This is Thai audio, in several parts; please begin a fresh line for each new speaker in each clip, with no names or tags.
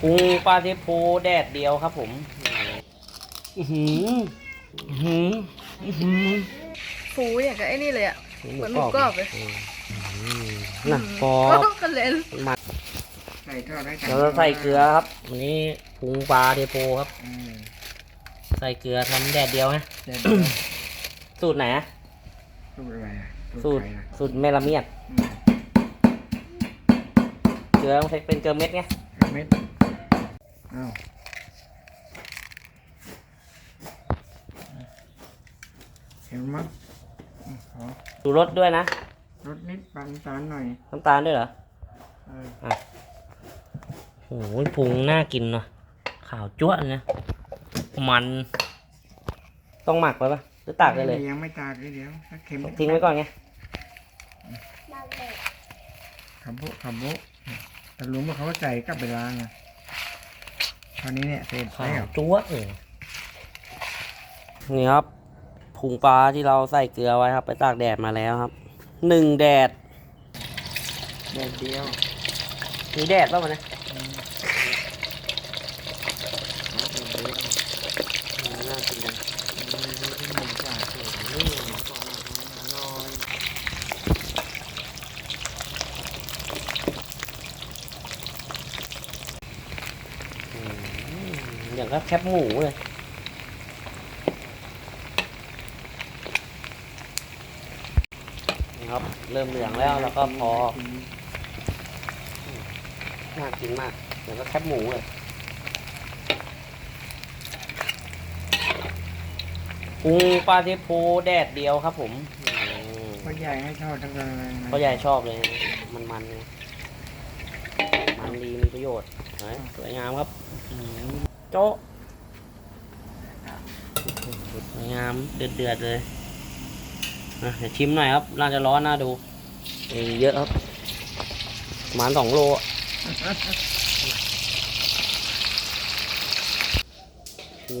พุงปลาเทโพแดดเดียวครับผมอือหืออื้อหืออื้อหือ
ฟูอย่างกับไอ้นี่เลยอะ เหมือนหมูกรอบเลย
น่ะกรอบ
กระเล็น
มัน
ใส่ทอดให้
แล้วก็ใส่เกลือครับวันนี้พุงปลาเทโพครับ
อืม
ใส่เกลือทำแดดเดียวนะ
เดี๋ยวเดี๋ยว
สูตรไหนอะ
สูตรอะไรอะ
สูตร
ไข่อะ
สูตรเมลาเมียด
อืม
เกลือต้องใช้เป็นเกลือเม็ดไง
เม็ด อ้าวเห็นมั้ยอืมขอ
ดูรสด้วยนะ
รสนิดปันตาลหน่อย
น้ำตาลด้วยเหรอ
เออ
โอ้โหพุงน่ากินเนาะขาวจ้วะนะมัน ต้องหมักไว้ปะหรือตากได้เลย
ยังไม่ตากเลยเดี๋ยวถ้าเค็ม
ทิ้งไว้ก่อนไง
ขับโบะขับโบะแต่รู้ว่าเขาใส่กลับไปล้างอะ คราวนี้เนี่ยเสร็จ
ขาว
แล้ว
จ้วะเลยนี่ครับพุงปลาที่เราใส่เกลือไว้ครับ ไปตากแดดมาแล้วครับหนึ่งแดด
แดดเดียว
มีแดดป่ะมันเนี่ยน่ากินจังอืม อย่างก็แคบหมูเลยนี่ครับ เริ่มเหลืองแล้วแล้วก็พอน่ากินมากเหมือนก็แคบหมูเลยพุงปลาเทโพแดดเดียวครับ ผมอืม
พ่อใหญ่ให้ทอดทั้งเลยนะ
พ่อใหญ่ชอบเลย มันมันๆไงมันดีมีประโยชน์เห็นไหมสวยงามครับอืม โจ๊ะสวยงามเดือดเดือดๆเลยอะเดี๋ยวชิมหน่อยครับ น่าจะร้อนน่าดูมีเยอะครับประมาณสองโลอะปู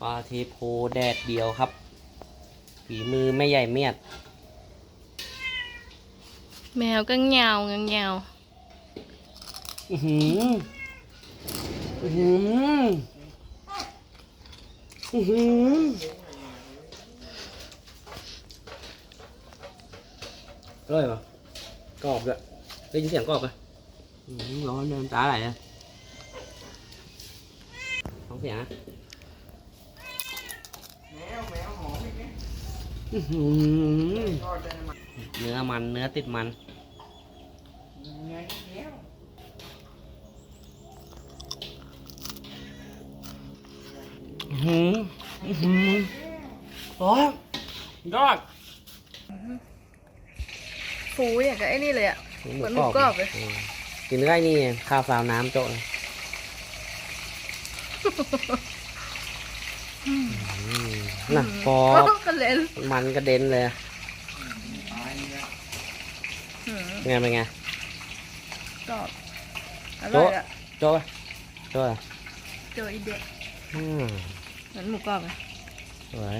ปลาเทโพแดดเดียวครับ ฝีมือไม่ใหญ่เมียด
แมวก็เงาเงาเงา
อือหือ อือหืออือหืออร่อยปะกรอบด้วยได้ยินเสียงกรอบปะอืมร้อนเดินตาไหลเลยท้องเสียงนะ
แมวแมวหอมอีกไหม
อื้อหือ
ทอดได้ไหม
เนื้อมันเนื้อติดมัน
ไง แมว
อื้อหืออื้อหือร้อนยอด
ฟูอย่างกับไอ้นี่เลยอะเหมือนหมูกรอบเลย
มกินได้นี่ไงข้าวฟาวน้ำโจ๊ะเลยอืมน่ะกรอบ
กระเล็น
มันกระเด็นเลย
ตายแล้ว
อืม
เป็นไงเป็นไง
กรอบอร่อยอะ
โจ๊ะโจ๊ะ
เจออีเดีย
อืม
เหมือนหมูกรอบไหม
สวย